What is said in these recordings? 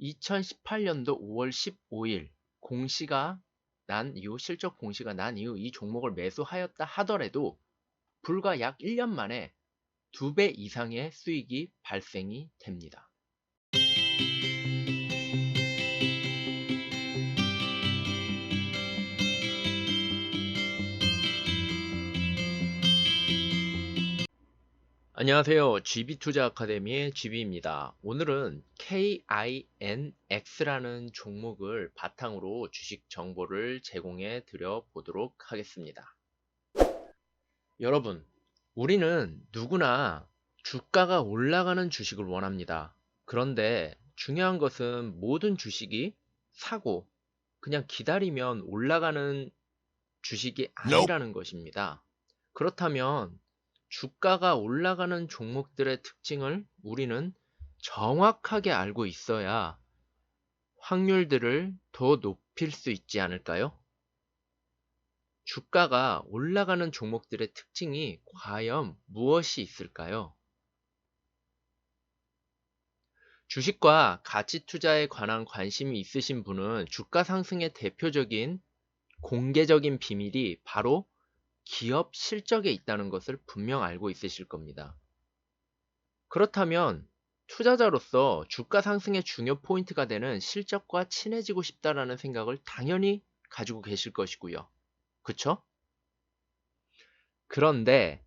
2018년도 5월 15일 공시가 난 이후 실적 공시가 난 이후 이 종목을 매수하였다 하더라도 불과 약 1년 만에 2배 이상의 수익이 발생이 됩니다. 안녕하세요. GB투자 아카데미의 GB입니다. 오늘은 KINX라는 종목을 바탕으로 주식 정보를 제공해 드려 보도록 하겠습니다. 여러분, 우리는 누구나 주가가 올라가는 주식을 원합니다. 그런데 중요한 것은 모든 주식이 사고 그냥 기다리면 올라가는 주식이 아니라는 것입니다. 그렇다면 주가가 올라가는 종목들의 특징을 우리는 정확하게 알고 있어야 확률들을 더 높일 수 있지 않을까요? 주가가 올라가는 종목들의 특징이 과연 무엇이 있을까요? 주식과 가치 투자에 관한 관심이 있으신 분은 주가 상승의 대표적인 공개적인 비밀이 바로 기업 실적에 있다는 것을 분명 알고 있으실 겁니다. 그렇다면 투자자로서 주가 상승의 중요 포인트가 되는 실적과 친해지고 싶다라는 생각을 당연히 가지고 계실 것이고요. 그쵸? 그런데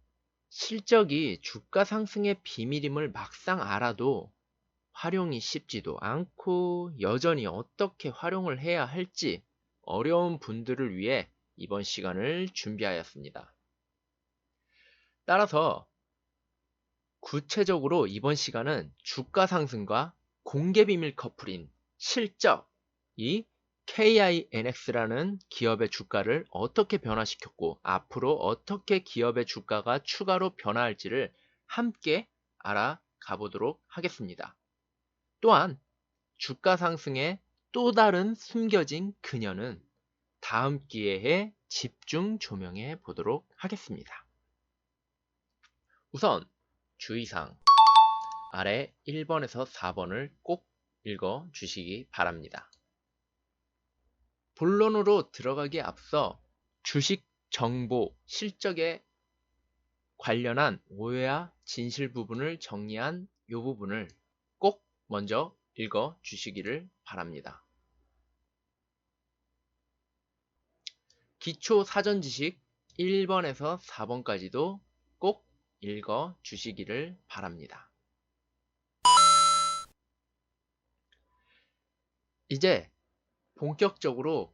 실적이 주가 상승의 비밀임을 막상 알아도 활용이 쉽지도 않고 여전히 어떻게 활용을 해야 할지 어려운 분들을 위해 이번 시간을 준비하였습니다. 따라서 구체적으로 이번 시간은 주가 상승과 공개 비밀 커플인 실적, 이 KINX라는 기업의 주가를 어떻게 변화시켰고 앞으로 어떻게 기업의 주가가 추가로 변화할지를 함께 알아가 보도록 하겠습니다. 또한 주가 상승의 또 다른 숨겨진 그녀는 다음 기회에 집중 조명해 보도록 하겠습니다. 우선 주의사항 아래 1번에서 4번을 꼭 읽어 주시기 바랍니다. 본론으로 들어가기에 앞서 주식 정보 실적에 관련한 오해와 진실 부분을 정리한 이 부분을 꼭 먼저 읽어 주시기를 바랍니다. 기초 사전 지식 1번에서 4번까지도 꼭 읽어 주시기를 바랍니다. 이제 본격적으로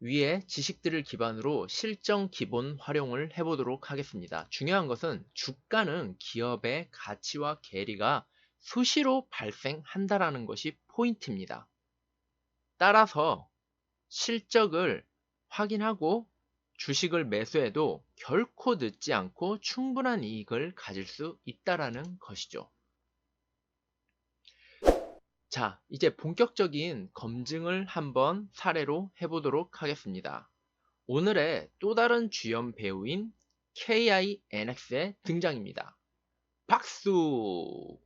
위에 지식들을 기반으로 실정 기본 활용을 해보도록 하겠습니다. 중요한 것은 주가는 기업의 가치와 계리가 수시로 발생한다라는 것이 포인트입니다. 따라서 실적을 확인하고 주식을 매수해도 결코 늦지 않고 충분한 이익을 가질 수 있다라는 것이죠. 자, 이제 본격적인 검증을 한번 사례로 해보도록 하겠습니다. 오늘의 또 다른 주연 배우인 KINX의 등장입니다. 박수!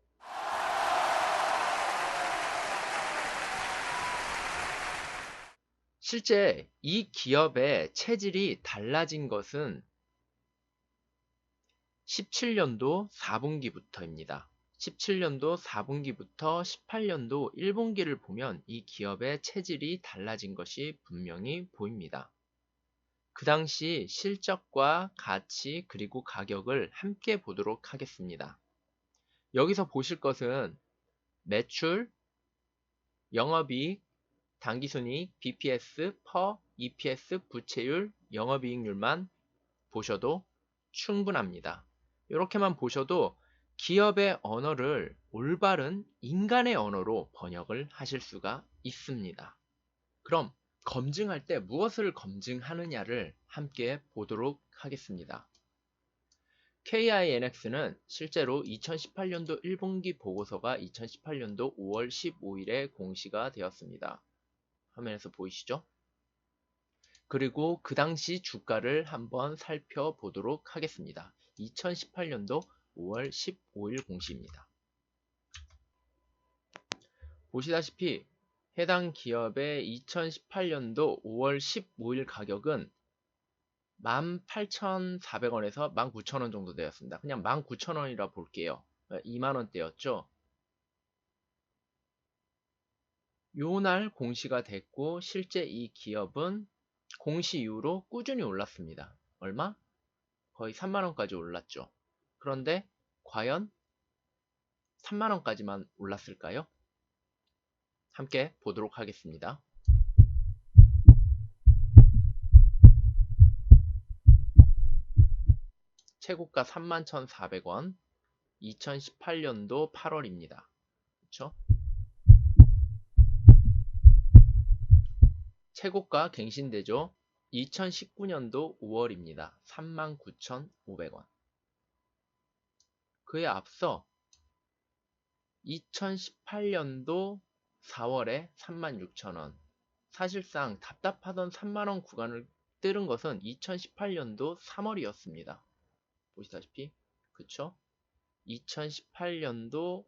실제 이 기업의 체질이 달라진 것은 17년도 4분기부터입니다. 17년도 4분기부터 18년도 1분기를 보면 이 기업의 체질이 달라진 것이 분명히 보입니다. 그 당시 실적과 가치 그리고 가격을 함께 보도록 하겠습니다. 여기서 보실 것은 매출, 영업이익, 당기순이익, BPS, 퍼, EPS, 부채율, 영업이익률만 보셔도 충분합니다. 이렇게만 보셔도 기업의 언어를 올바른 인간의 언어로 번역을 하실 수가 있습니다. 그럼 검증할 때 무엇을 검증하느냐를 함께 보도록 하겠습니다. KINX는 실제로 2018년도 1분기 보고서가 2018년도 5월 15일에 공시가 되었습니다. 화면에서 보이시죠? 그리고 그 당시 주가를 한번 살펴보도록 하겠습니다. 2018년도 5월 15일 공시입니다. 보시다시피 해당 기업의 2018년도 5월 15일 가격은 18,400원에서 19,000원 정도 되었습니다. 그냥 19,000원이라 볼게요. 2만원대였죠. 요 날 공시가 됐고 실제 이 기업은 공시 이후로 꾸준히 올랐습니다. 얼마? 거의 3만원까지 올랐죠. 그런데 과연 3만원까지만 올랐을까요? 함께 보도록 하겠습니다. 최고가 31,400원 2018년도 8월입니다. 그렇죠? 최고가 갱신되죠. 2019년도 5월입니다. 39,500원. 그에 앞서 2018년도 4월에 36,000원. 사실상 답답하던 3만원 구간을 뚫은 것은 2018년도 3월이었습니다. 보시다시피 그쵸? 2018년도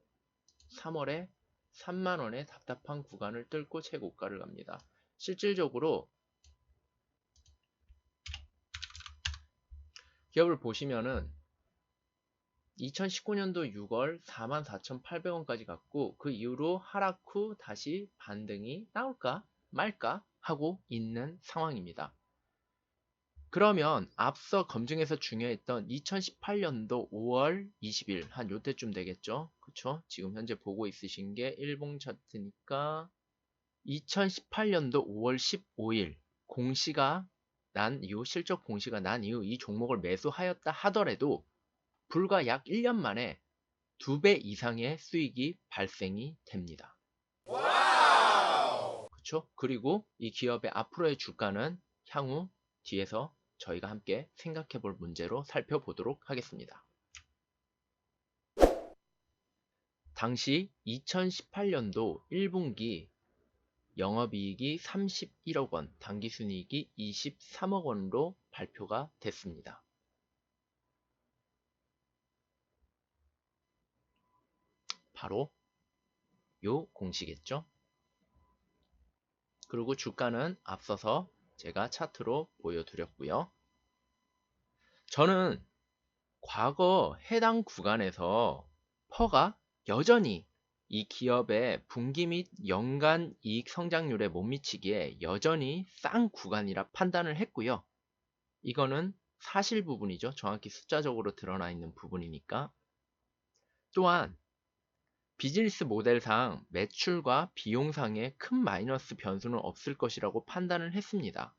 3월에 3만원의 답답한 구간을 뚫고 최고가를 갑니다. 실질적으로 기업을 보시면은 2019년도 6월 44,800원까지 갔고 그 이후로 하락 후 다시 반등이 나올까 말까 하고 있는 상황입니다. 그러면 앞서 검증에서 중요했던 2018년도 5월 20일 한 요때쯤 되겠죠. 그쵸? 지금 현재 보고 있으신 게 일봉 차트니까 2018년도 5월 15일 공시가 난 이후 실적 공시가 난 이후 이 종목을 매수하였다 하더라도 불과 약 1년 만에 2배 이상의 수익이 발생이 됩니다. 그렇죠? 그리고 이 기업의 앞으로의 주가는 향후 뒤에서 저희가 함께 생각해 볼 문제로 살펴보도록 하겠습니다. 당시 2018년도 1분기 영업이익이 31억 원, 당기순이익이 23억 원으로 발표가 됐습니다. 바로 요 공시겠죠? 그리고 주가는 앞서서 제가 차트로 보여드렸고요. 저는 과거 해당 구간에서 퍼가 여전히 이 기업의 분기 및 연간 이익 성장률에 못 미치기에 여전히 싼 구간이라 판단을 했고요. 이거는 사실 부분이죠. 정확히 숫자적으로 드러나 있는 부분이니까. 또한 비즈니스 모델상 매출과 비용상의 큰 마이너스 변수는 없을 것이라고 판단을 했습니다.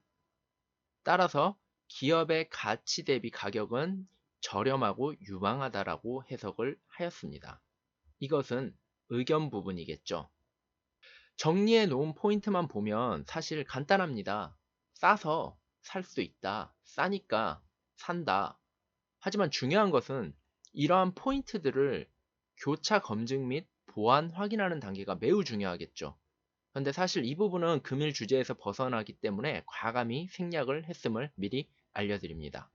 따라서 기업의 가치 대비 가격은 저렴하고 유망하다라고 해석을 하였습니다. 이것은 의견 부분이겠죠. 정리해 놓은 포인트만 보면 사실 간단합니다. 싸서 살 수 있다. 싸니까 산다. 하지만 중요한 것은 이러한 포인트들을 교차 검증 및 보안 확인하는 단계가 매우 중요하겠죠. 그런데 사실 이 부분은 금일 주제에서 벗어나기 때문에 과감히 생략을 했음을 미리 알려드립니다.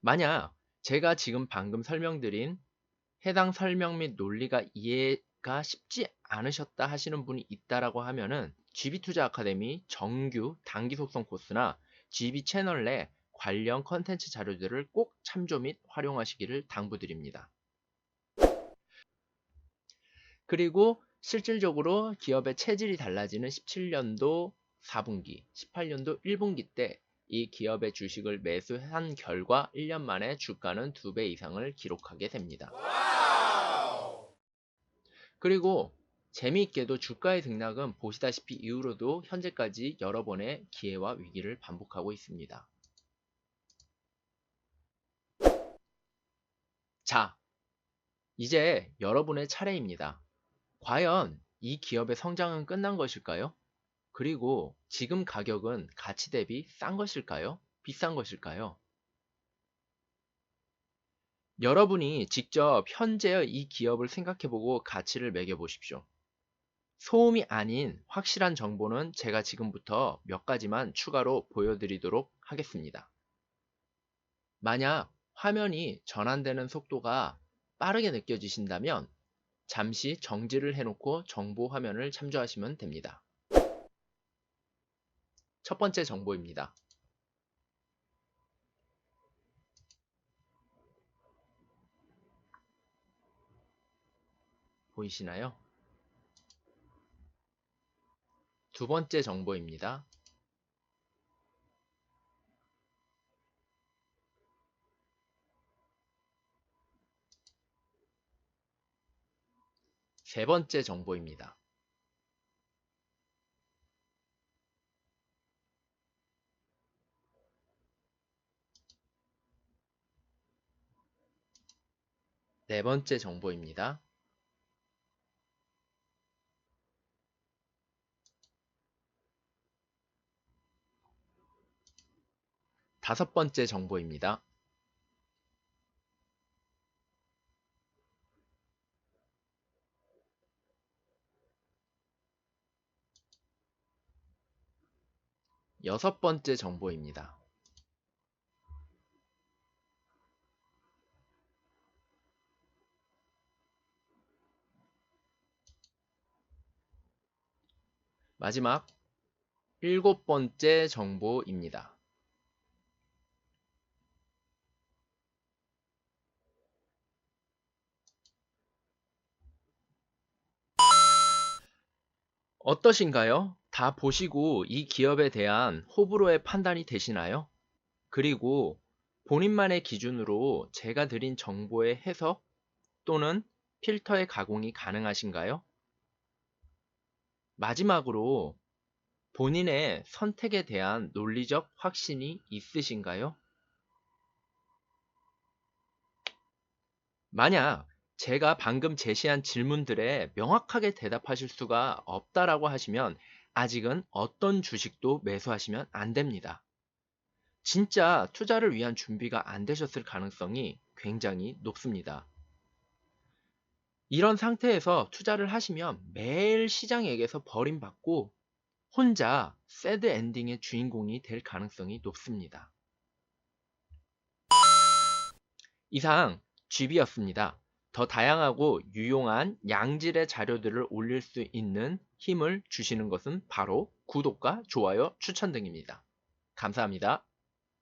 만약 제가 지금 방금 설명드린 해당 설명 및 논리가 이해가 쉽지 않으셨다 하시는 분이 있다라고 하면은 GB투자 아카데미 정규 단기 속성 코스나 GB 채널 내 관련 컨텐츠 자료들을 꼭 참조 및 활용하시기를 당부드립니다. 그리고 실질적으로 기업의 체질이 달라지는 17년도 4분기, 18년도 1분기 때 이 기업의 주식을 매수한 결과 1년 만에 주가는 2배 이상을 기록하게 됩니다. 그리고 재미있게도 주가의 등락은 보시다시피 이후로도 현재까지 여러 번의 기회와 위기를 반복하고 있습니다. 자, 이제 여러분의 차례입니다. 과연 이 기업의 성장은 끝난 것일까요? 그리고 지금 가격은 가치 대비 싼 것일까요? 비싼 것일까요? 여러분이 직접 현재의 이 기업을 생각해보고 가치를 매겨보십시오. 소음이 아닌 확실한 정보는 제가 지금부터 몇 가지만 추가로 보여드리도록 하겠습니다. 만약 화면이 전환되는 속도가 빠르게 느껴지신다면 잠시 정지를 해놓고 정보 화면을 참조하시면 됩니다. 첫 번째 정보입니다. 보이시나요? 두 번째 정보입니다. 세 번째 정보입니다. 네 번째 정보입니다. 다섯 번째 정보입니다. 여섯 번째 정보입니다. 마지막 일곱 번째 정보입니다. 어떠신가요? 다 보시고 이 기업에 대한 호불호의 판단이 되시나요? 그리고 본인만의 기준으로 제가 드린 정보의 해석 또는 필터의 가공이 가능하신가요? 마지막으로 본인의 선택에 대한 논리적 확신이 있으신가요? 만약 제가 방금 제시한 질문들에 명확하게 대답하실 수가 없다라고 하시면 아직은 어떤 주식도 매수하시면 안 됩니다. 진짜 투자를 위한 준비가 안 되셨을 가능성이 굉장히 높습니다. 이런 상태에서 투자를 하시면 매일 시장에게서 버림받고 혼자 새드 엔딩의 주인공이 될 가능성이 높습니다. 이상 GB였습니다. 더 다양하고 유용한 양질의 자료들을 올릴 수 있는 힘을 주시는 것은 바로 구독과 좋아요 추천 등입니다. 감사합니다.